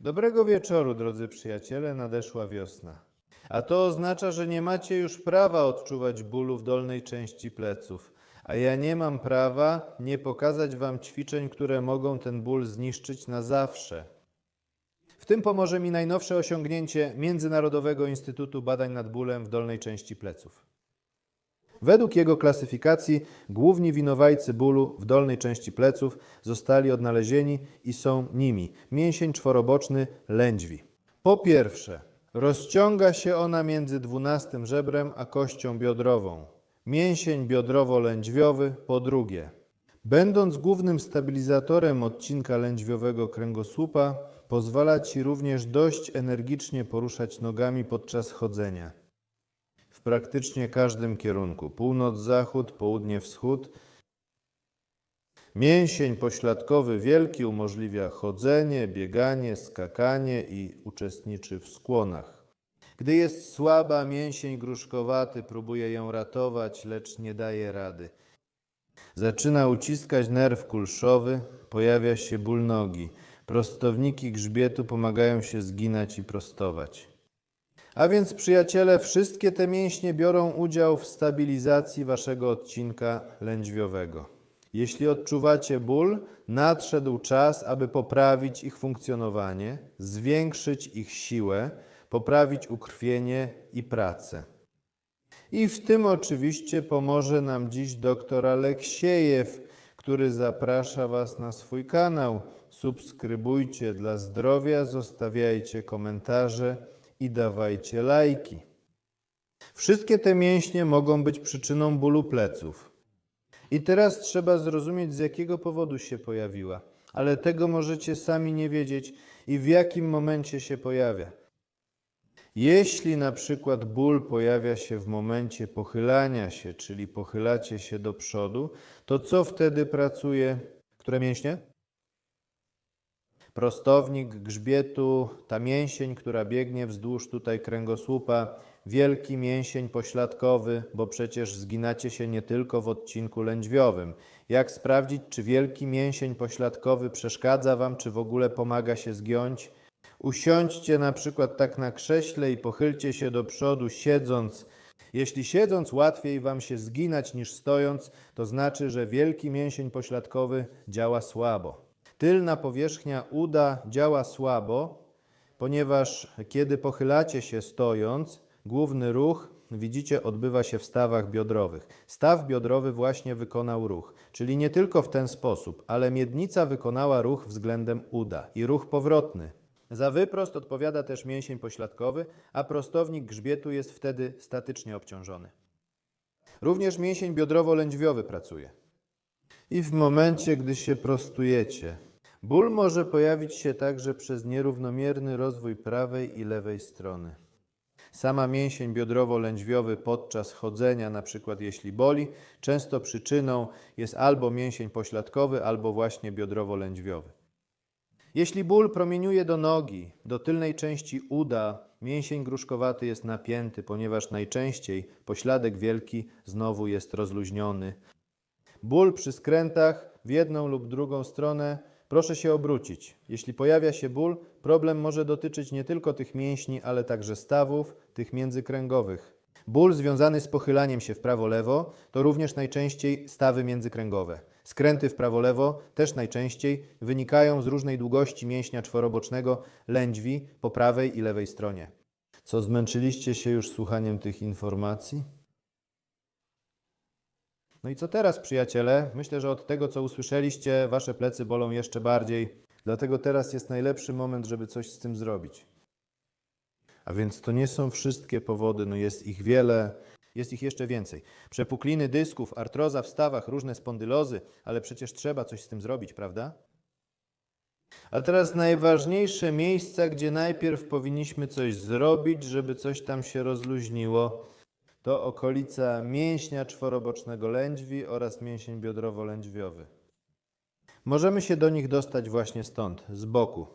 Dobrego wieczoru, drodzy przyjaciele, nadeszła wiosna. A to oznacza, że nie macie już prawa odczuwać bólu w dolnej części pleców. A ja nie mam prawa nie pokazać wam ćwiczeń, które mogą ten ból zniszczyć na zawsze. W tym pomoże mi najnowsze osiągnięcie Międzynarodowego Instytutu Badań nad Bólem w dolnej części pleców. Według jego klasyfikacji główni winowajcy bólu w dolnej części pleców zostali odnalezieni i są nimi mięsień czworoboczny lędźwi. Po pierwsze, rozciąga się ona między dwunastym żebrem a kością biodrową. Mięsień biodrowo-lędźwiowy po drugie. Będąc głównym stabilizatorem odcinka lędźwiowego kręgosłupa, pozwala Ci również dość energicznie poruszać nogami podczas chodzenia w praktycznie każdym kierunku północ-zachód, południe-wschód. Mięsień pośladkowy wielki umożliwia chodzenie, bieganie, skakanie i uczestniczy w skłonach. Gdy jest słaba, mięsień gruszkowaty próbuje ją ratować, lecz nie daje rady. Zaczyna uciskać nerw kulszowy, pojawia się ból nogi. Prostowniki grzbietu pomagają się zginać i prostować. A więc, przyjaciele, wszystkie te mięśnie biorą udział w stabilizacji waszego odcinka lędźwiowego. Jeśli odczuwacie ból, nadszedł czas, aby poprawić ich funkcjonowanie, zwiększyć ich siłę, poprawić ukrwienie i pracę. I w tym oczywiście pomoże nam dziś dr Aleksiejew, który zaprasza Was na swój kanał. Subskrybujcie dla zdrowia, zostawiajcie komentarze i dawajcie lajki. Wszystkie te mięśnie mogą być przyczyną bólu pleców. I teraz trzeba zrozumieć, z jakiego powodu się pojawiła, ale tego możecie sami nie wiedzieć i w jakim momencie się pojawia. Jeśli na przykład ból pojawia się w momencie pochylania się, czyli pochylacie się do przodu, to co wtedy pracuje? Które mięśnie? Prostownik grzbietu, ta mięsień, która biegnie wzdłuż tutaj kręgosłupa, wielki mięsień pośladkowy, bo przecież zginacie się nie tylko w odcinku lędźwiowym. Jak sprawdzić, czy wielki mięsień pośladkowy przeszkadza Wam, czy w ogóle pomaga się zgiąć? Usiądźcie na przykład tak na krześle i pochylcie się do przodu siedząc. Jeśli siedząc łatwiej Wam się zginać niż stojąc, to znaczy, że wielki mięsień pośladkowy działa słabo. Tylna powierzchnia uda działa słabo, ponieważ kiedy pochylacie się stojąc, główny ruch, widzicie, odbywa się w stawach biodrowych. Staw biodrowy właśnie wykonał ruch, czyli nie tylko w ten sposób, ale miednica wykonała ruch względem uda i ruch powrotny. Za wyprost odpowiada też mięsień pośladkowy, a prostownik grzbietu jest wtedy statycznie obciążony. Również mięsień biodrowo-lędźwiowy pracuje. I w momencie, gdy się prostujecie, ból może pojawić się także przez nierównomierny rozwój prawej i lewej strony. Sama mięsień biodrowo-lędźwiowy podczas chodzenia, na przykład jeśli boli, często przyczyną jest albo mięsień pośladkowy, albo właśnie biodrowo-lędźwiowy. Jeśli ból promieniuje do nogi, do tylnej części uda, mięsień gruszkowaty jest napięty, ponieważ najczęściej pośladek wielki znowu jest rozluźniony. Ból przy skrętach w jedną lub drugą stronę, proszę się obrócić. Jeśli pojawia się ból, problem może dotyczyć nie tylko tych mięśni, ale także stawów, tych międzykręgowych. Ból związany z pochylaniem się w prawo-lewo to również najczęściej stawy międzykręgowe. Skręty w prawo-lewo też najczęściej wynikają z różnej długości mięśnia czworobocznego lędźwi po prawej i lewej stronie. Co zmęczyliście się już słuchaniem tych informacji? No i co teraz, przyjaciele? Myślę, że od tego, co usłyszeliście, wasze plecy bolą jeszcze bardziej. Dlatego teraz jest najlepszy moment, żeby coś z tym zrobić. A więc to nie są wszystkie powody, no jest ich wiele, jest ich jeszcze więcej. Przepukliny dysków, artroza w stawach, różne spondylozy, ale przecież trzeba coś z tym zrobić, prawda? A teraz najważniejsze miejsca, gdzie najpierw powinniśmy coś zrobić, żeby coś tam się rozluźniło, to okolica mięśnia czworobocznego lędźwi oraz mięsień biodrowo-lędźwiowy. Możemy się do nich dostać właśnie stąd, z boku.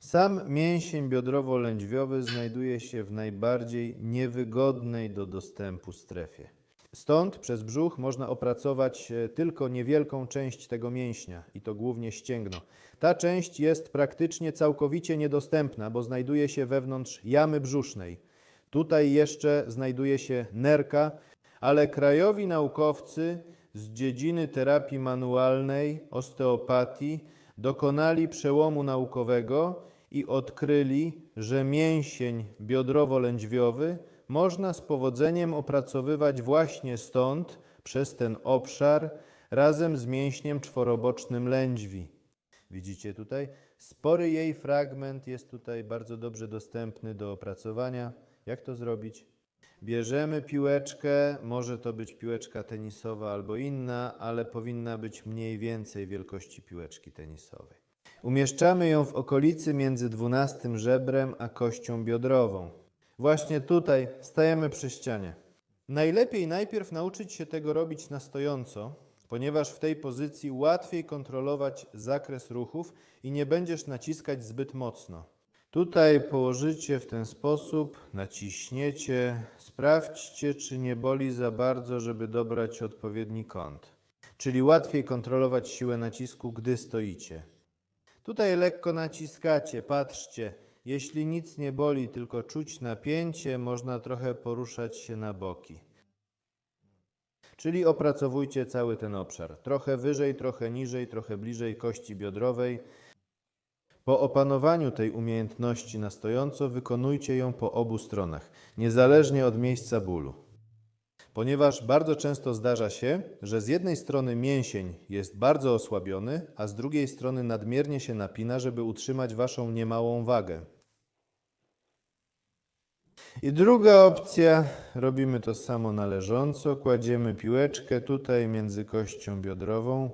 Sam mięsień biodrowo-lędźwiowy znajduje się w najbardziej niewygodnej do dostępu strefie. Stąd przez brzuch można opracować e, tylko niewielką część tego mięśnia i to głównie ścięgno. Ta część jest praktycznie całkowicie niedostępna, bo znajduje się wewnątrz jamy brzusznej. Tutaj jeszcze znajduje się nerka, ale krajowi naukowcy z dziedziny terapii manualnej, osteopatii dokonali przełomu naukowego i odkryli, że mięsień biodrowo-lędźwiowy można z powodzeniem opracowywać właśnie stąd, przez ten obszar, razem z mięśniem czworobocznym lędźwi. Widzicie tutaj? Spory jej fragment jest tutaj bardzo dobrze dostępny do opracowania. Jak to zrobić? Bierzemy piłeczkę, może to być piłeczka tenisowa albo inna, ale powinna być mniej więcej wielkości piłeczki tenisowej. Umieszczamy ją w okolicy między dwunastym żebrem a kością biodrową. Właśnie tutaj stajemy przy ścianie. Najlepiej najpierw nauczyć się tego robić na stojąco, ponieważ w tej pozycji łatwiej kontrolować zakres ruchów i nie będziesz naciskać zbyt mocno. Tutaj położycie w ten sposób, naciśniecie, sprawdźcie, czy nie boli za bardzo, żeby dobrać odpowiedni kąt. Czyli łatwiej kontrolować siłę nacisku, gdy stoicie. Tutaj lekko naciskacie, patrzcie. Jeśli nic nie boli, tylko czuć napięcie, można trochę poruszać się na boki. Czyli opracowujcie cały ten obszar. Trochę wyżej, trochę niżej, trochę bliżej kości biodrowej. Po opanowaniu tej umiejętności na stojąco wykonujcie ją po obu stronach, niezależnie od miejsca bólu. Ponieważ bardzo często zdarza się, że z jednej strony mięsień jest bardzo osłabiony, a z drugiej strony nadmiernie się napina, żeby utrzymać waszą niemałą wagę. I druga opcja, robimy to samo na leżąco, kładziemy piłeczkę tutaj między kością biodrową.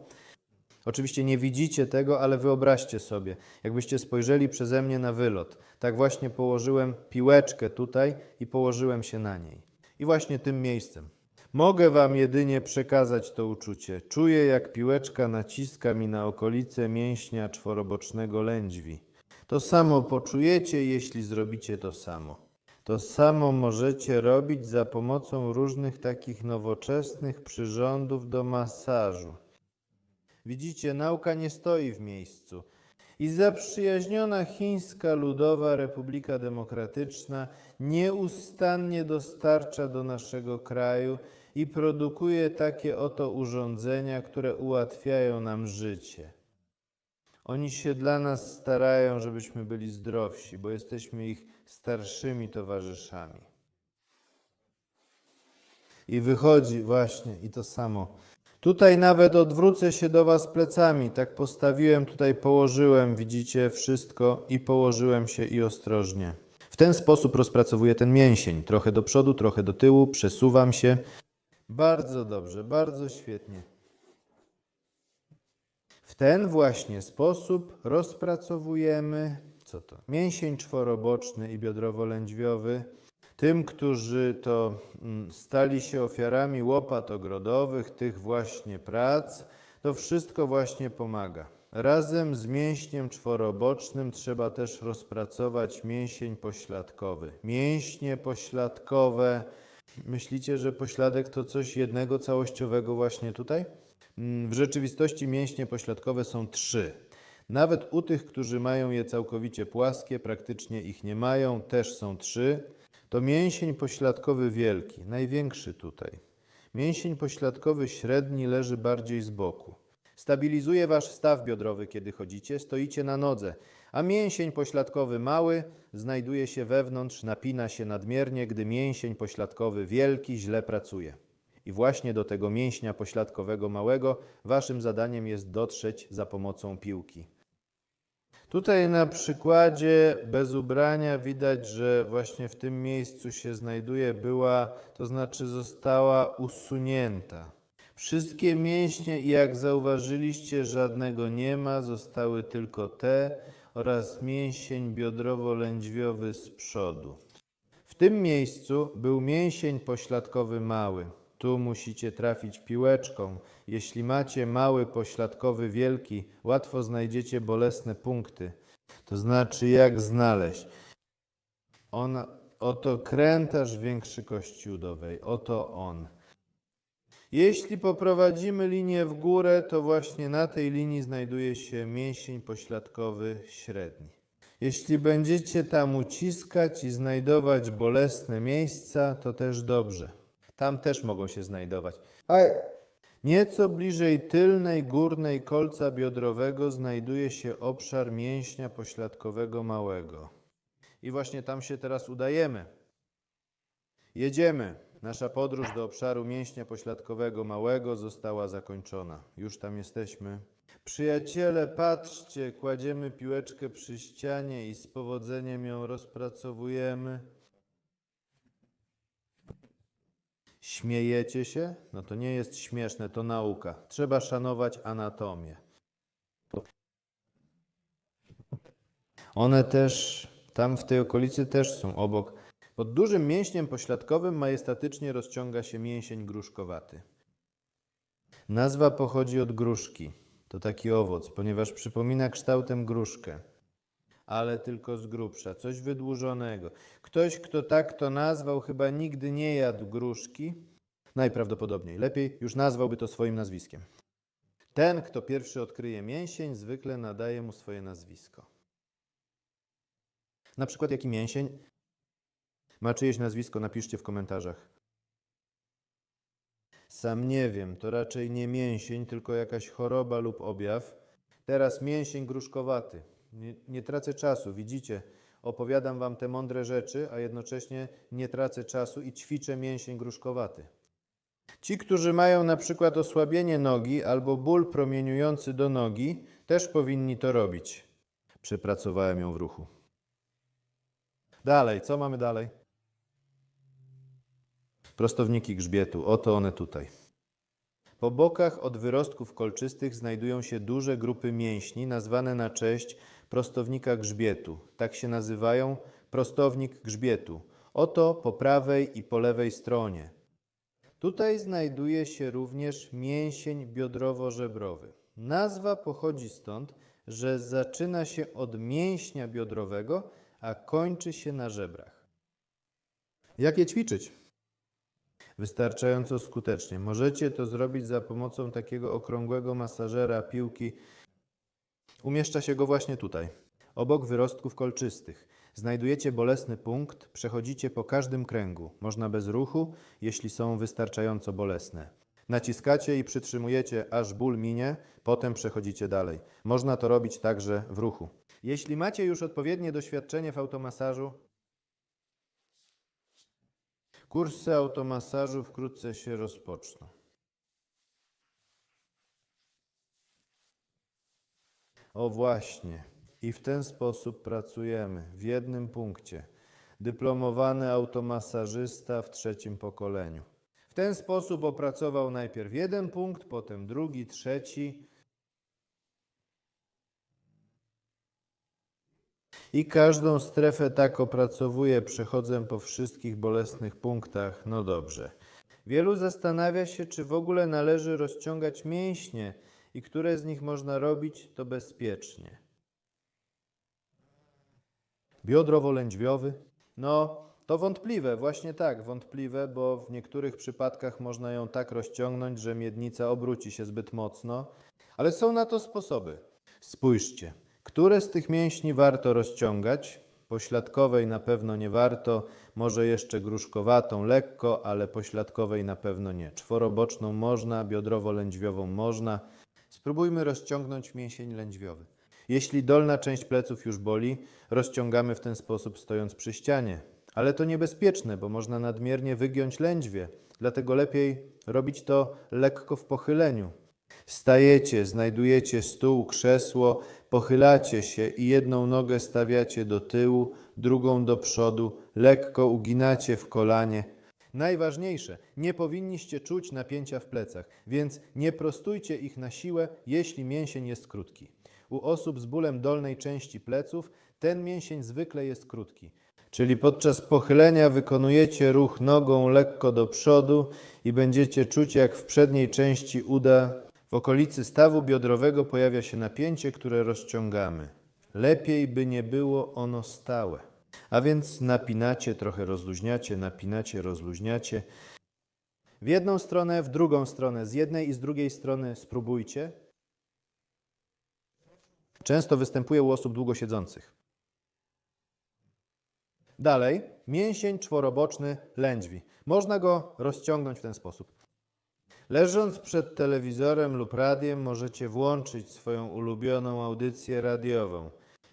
Oczywiście nie widzicie tego, ale wyobraźcie sobie, jakbyście spojrzeli przeze mnie na wylot. Tak właśnie położyłem piłeczkę tutaj i położyłem się na niej. I właśnie tym miejscem. Mogę Wam jedynie przekazać to uczucie. Czuję, jak piłeczka naciska mi na okolice mięśnia czworobocznego lędźwi. To samo poczujecie, jeśli zrobicie to samo. To samo możecie robić za pomocą różnych takich nowoczesnych przyrządów do masażu. Widzicie, nauka nie stoi w miejscu. I zaprzyjaźniona Chińska Ludowa Republika Demokratyczna nieustannie dostarcza do naszego kraju i produkuje takie oto urządzenia, które ułatwiają nam życie. Oni się dla nas starają, żebyśmy byli zdrowsi, bo jesteśmy ich starszymi towarzyszami. I wychodzi właśnie i to samo. Tutaj nawet odwrócę się do Was plecami. Tak postawiłem, tutaj położyłem, widzicie wszystko i położyłem się i ostrożnie. W ten sposób rozpracowuję ten mięsień. Trochę do przodu, trochę do tyłu, przesuwam się. Bardzo dobrze, bardzo świetnie. W ten właśnie sposób rozpracowujemy co to? Mięsień czworoboczny i biodrowo-lędźwiowy. Tym, którzy to mm, stali się ofiarami łopat ogrodowych, tych właśnie prac, to wszystko właśnie pomaga. Razem z mięśniem czworobocznym trzeba też rozpracować mięsień pośladkowy. Mięśnie pośladkowe. Myślicie, że pośladek to coś jednego całościowego właśnie tutaj? Mm, W rzeczywistości mięśnie pośladkowe są trzy. Nawet u tych, którzy mają je całkowicie płaskie, praktycznie ich nie mają, też są trzy. To mięsień pośladkowy wielki, największy tutaj. Mięsień pośladkowy średni leży bardziej z boku. Stabilizuje wasz staw biodrowy, kiedy chodzicie, stoicie na nodze, a mięsień pośladkowy mały znajduje się wewnątrz, napina się nadmiernie, gdy mięsień pośladkowy wielki źle pracuje. I właśnie do tego mięśnia pośladkowego małego waszym zadaniem jest dotrzeć za pomocą piłki. Tutaj na przykładzie bez ubrania widać, że właśnie w tym miejscu się znajduje była, to znaczy została usunięta. Wszystkie mięśnie, jak zauważyliście, żadnego nie ma, zostały tylko te oraz mięsień biodrowo-lędźwiowy z przodu. W tym miejscu był mięsień pośladkowy mały. Tu musicie trafić piłeczką. Jeśli macie mały pośladkowy wielki, łatwo znajdziecie bolesne punkty. To znaczy, jak znaleźć? On, oto krętarz większy kości udowej, oto on. Jeśli poprowadzimy linię w górę, to właśnie na tej linii znajduje się mięsień pośladkowy średni. Jeśli będziecie tam uciskać i znajdować bolesne miejsca, to też dobrze. Tam też mogą się znajdować. Nieco bliżej tylnej górnej kolca biodrowego znajduje się obszar mięśnia pośladkowego małego. I właśnie tam się teraz udajemy. Jedziemy. Nasza podróż do obszaru mięśnia pośladkowego małego została zakończona. Już tam jesteśmy. Przyjaciele, patrzcie, kładziemy piłeczkę przy ścianie i z powodzeniem ją rozpracowujemy. Śmiejecie się? No to nie jest śmieszne, to nauka. Trzeba szanować anatomię. One też, tam w tej okolicy też są obok. Pod dużym mięśniem pośladkowym majestatycznie rozciąga się mięsień gruszkowaty. Nazwa pochodzi od gruszki. To taki owoc, ponieważ przypomina kształtem gruszkę, ale tylko z grubsza, coś wydłużonego. Ktoś, kto tak to nazwał, chyba nigdy nie jadł gruszki. Najprawdopodobniej lepiej już nazwałby to swoim nazwiskiem. Ten, kto pierwszy odkryje mięsień, zwykle nadaje mu swoje nazwisko. Na przykład jaki mięsień ma czyjeś nazwisko, napiszcie w komentarzach. Sam nie wiem, to raczej nie mięsień, tylko jakaś choroba lub objaw. Teraz mięsień gruszkowaty. Nie, nie tracę czasu, widzicie? Opowiadam wam te mądre rzeczy, a jednocześnie nie tracę czasu i ćwiczę mięsień gruszkowaty. Ci, którzy mają na przykład osłabienie nogi albo ból promieniujący do nogi, też powinni to robić. Przepracowałem ją w ruchu. Dalej, co mamy dalej? Prostowniki grzbietu, oto one tutaj. Po bokach od wyrostków kolczystych znajdują się duże grupy mięśni nazwane na cześć prostownika grzbietu. Tak się nazywają prostownik grzbietu. Oto po prawej i po lewej stronie. Tutaj znajduje się również mięsień biodrowo-żebrowy. Nazwa pochodzi stąd, że zaczyna się od mięśnia biodrowego, a kończy się na żebrach. Jak je ćwiczyć? Wystarczająco skutecznie. Możecie to zrobić za pomocą takiego okrągłego masażera piłki. Umieszcza się go właśnie tutaj, obok wyrostków kolczystych. Znajdujecie bolesny punkt, przechodzicie po każdym kręgu. Można bez ruchu, jeśli są wystarczająco bolesne. Naciskacie i przytrzymujecie, aż ból minie, potem przechodzicie dalej. Można to robić także w ruchu. Jeśli macie już odpowiednie doświadczenie w automasażu, kursy automasażu wkrótce się rozpoczną. O właśnie. I w ten sposób pracujemy w jednym punkcie. Dyplomowany automasażysta w trzecim pokoleniu. W ten sposób opracował najpierw jeden punkt, potem drugi, trzeci. I każdą strefę tak opracowuję, przechodzę po wszystkich bolesnych punktach. No dobrze. Wielu zastanawia się, czy w ogóle należy rozciągać mięśnie i które z nich można robić to bezpiecznie. Biodrowo-lędźwiowy? No, to wątpliwe, właśnie tak, wątpliwe, bo w niektórych przypadkach można ją tak rozciągnąć, że miednica obróci się zbyt mocno, ale są na to sposoby. Spójrzcie, które z tych mięśni warto rozciągać? Pośladkowej na pewno nie warto, może jeszcze gruszkowatą lekko, ale pośladkowej na pewno nie. Czworoboczną można, biodrowo-lędźwiową można. Spróbujmy rozciągnąć mięsień lędźwiowy. Jeśli dolna część pleców już boli, rozciągamy w ten sposób stojąc przy ścianie. Ale to niebezpieczne, bo można nadmiernie wygiąć lędźwie, dlatego lepiej robić to lekko w pochyleniu. Stajecie, znajdujecie stół, krzesło, pochylacie się i jedną nogę stawiacie do tyłu, drugą do przodu, lekko uginacie w kolanie. Najważniejsze, nie powinniście czuć napięcia w plecach, więc nie prostujcie ich na siłę, jeśli mięsień jest krótki. U osób z bólem dolnej części pleców ten mięsień zwykle jest krótki. Czyli podczas pochylenia wykonujecie ruch nogą lekko do przodu i będziecie czuć, jak w przedniej części uda w okolicy stawu biodrowego pojawia się napięcie, które rozciągamy. Lepiej by nie było ono stałe. A więc napinacie, trochę rozluźniacie, napinacie, rozluźniacie. W jedną stronę, w drugą stronę, z jednej i z drugiej strony spróbujcie. Często występuje u osób długo siedzących. Dalej, mięsień czworoboczny lędźwi. Można go rozciągnąć w ten sposób. Leżąc przed telewizorem lub radiem, możecie włączyć swoją ulubioną audycję radiową.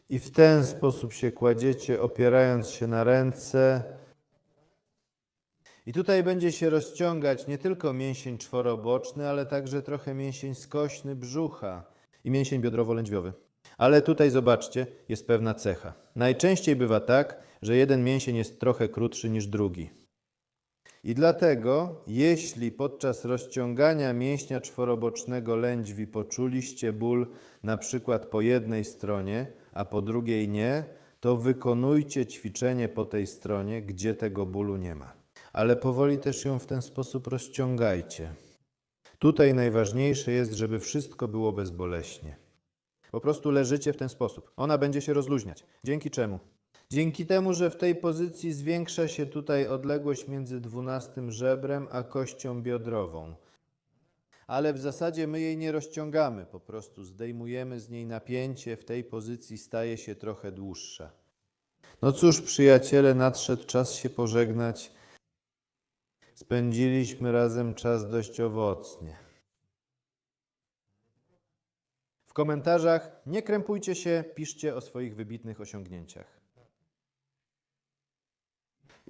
I w ten sposób się kładziecie, opierając się na ręce. I tutaj będzie się rozciągać nie tylko mięsień czworoboczny, ale także trochę mięsień skośny brzucha i mięsień biodrowo-lędźwiowy. Ale tutaj zobaczcie, jest pewna cecha. Najczęściej bywa tak, że jeden mięsień jest trochę krótszy niż drugi. I dlatego, jeśli podczas rozciągania mięśnia czworobocznego lędźwi poczuliście ból na przykład po jednej stronie, a po drugiej nie, to wykonujcie ćwiczenie po tej stronie, gdzie tego bólu nie ma. Ale powoli też ją w ten sposób rozciągajcie. Tutaj najważniejsze jest, żeby wszystko było bezboleśnie. Po prostu leżycie w ten sposób. Ona będzie się rozluźniać. Dzięki czemu? Dzięki temu, że w tej pozycji zwiększa się tutaj odległość między dwunastym żebrem a kością biodrową. Ale w zasadzie my jej nie rozciągamy, po prostu zdejmujemy z niej napięcie, w tej pozycji staje się trochę dłuższa. No cóż, przyjaciele, nadszedł czas się pożegnać. Spędziliśmy razem czas dość owocnie. W komentarzach nie krępujcie się, piszcie o swoich wybitnych osiągnięciach.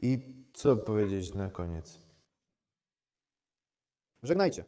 I co powiedzieć na koniec? Żegnajcie.